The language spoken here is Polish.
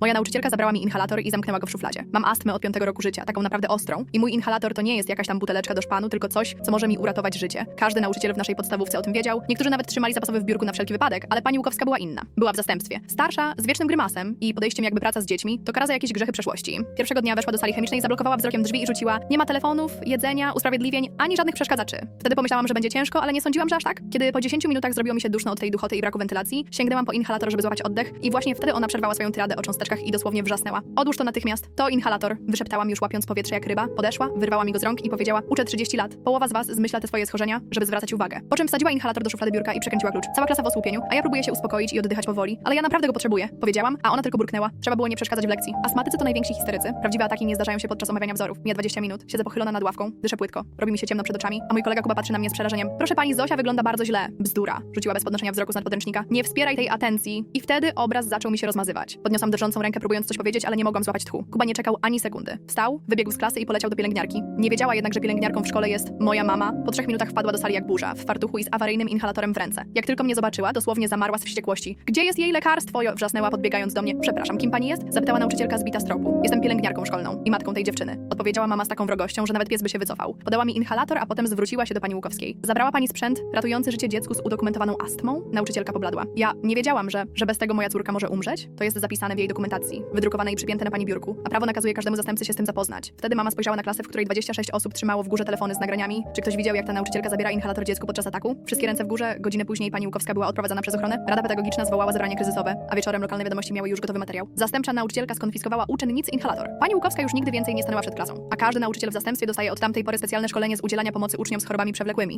Moja nauczycielka zabrała mi inhalator i zamknęła go w szufladzie. Mam astmę od piątego roku życia, taką naprawdę ostrą. I mój inhalator to nie jest jakaś tam buteleczka do szpanu, tylko coś, co może mi uratować życie. Każdy nauczyciel w naszej podstawówce o tym wiedział. Niektórzy nawet trzymali zapasowy w biurku na wszelki wypadek, ale pani Łukowska była inna. Była w zastępstwie. Starsza, z wiecznym grymasem i podejściem jakby praca z dziećmi, to kara za jakieś grzechy przeszłości. Pierwszego dnia weszła do sali chemicznej, zablokowała wzrokiem drzwi i rzuciła: Nie ma telefonów, jedzenia, usprawiedliwień, ani żadnych przeszkadzaczy. Wtedy pomyślałam, że będzie ciężko, ale nie sądziłam, że aż tak. Kiedy po 10 minutach zrobiło mi się duszno od tej duchoty i braku wentylacji, sięgnęłam po inhalator, żeby złapać oddech, i właśnie wtedy ona przerwała swoją tyradę o i dosłownie wrzasnęła. Odłóż to natychmiast. To inhalator. Wyszeptałam już łapiąc powietrze jak ryba, podeszła, wyrwała mi go z rąk i powiedziała: Uczę 30 lat. Połowa z was zmyśla te swoje schorzenia, żeby zwracać uwagę. Po czym wsadziła inhalator do szuflady biurka i przekręciła klucz. Cała klasa w osłupieniu, a ja próbuję się uspokoić i oddychać powoli, ale ja naprawdę go potrzebuję, powiedziałam, a ona tylko burknęła. Trzeba było nie przeszkadzać w lekcji. Astmatycy to najwięksi histerycy. Prawdziwe ataki nie zdarzają się podczas omawiania wzorów. Mija 20 minut, siedzę pochylona nad ławką, dyszę płytko, robi mi się ciemno przed oczami, a mój kolega Kuba patrzy na mnie z przerażeniem. Proszę pani, Zosia wygląda bardzo źle. Bzdura. Rzuciła bez podnoszenia wzroku z nadpodręcznika. Nie wspieraj tej atencji. I wtedy obraz zaczął mi się rozmazywać. Podniosłam drżącą rękę, próbując coś powiedzieć, ale nie mogłam złapać tchu. Kuba nie czekał ani sekundy. Wstał, wybiegł z klasy i poleciał do pielęgniarki. Nie wiedziała jednak, że pielęgniarką w szkole jest moja mama. Po trzech minutach wpadła do sali jak burza, w fartuchu i z awaryjnym inhalatorem w ręce. Jak tylko mnie zobaczyła, dosłownie zamarła z wściekłości. Gdzie jest jej lekarstwo? Wrzasnęła podbiegając do mnie. Przepraszam, kim pani jest? Zapytała nauczycielka zbita z tropu. Jestem pielęgniarką szkolną i matką tej dziewczyny. Odpowiedziała mama z taką wrogością, że nawet pies by się wycofał. Podała mi inhalator, a potem zwróciła się do pani Łukowskiej. Zabrała pani sprzęt ratujący życie dziecku z udokumentowaną astmą? Nauczycielka pobladła. Ja nie wiedziałam, że, że bez tego moja córka może umrzeć. To jest zapisane w jej dokumentacji, wydrukowane i przypięte na pani biurku, a prawo nakazuje każdemu zastępcy się z tym zapoznać. Wtedy mama spojrzała na klasę, w której 26 osób trzymało w górze telefony z nagraniami. Czy ktoś widział, jak ta nauczycielka zabiera inhalator dziecku podczas ataku? Wszystkie ręce w górze. Godzinę później pani Łukowska była odprowadzana przez ochronę. Rada pedagogiczna zwołała zebranie kryzysowe, a wieczorem lokalne wiadomości miały już gotowy materiał. Zastępcza nauczycielka skonfiskowała uczennicy inhalator. Pani Łukowska już nigdy więcej nie stanęła przed klasą, a każdy nauczyciel w zastępstwie dostaje od tamtej pory specjalne szkolenie z udzielania pomocy uczniom z chorobami przewlekłymi.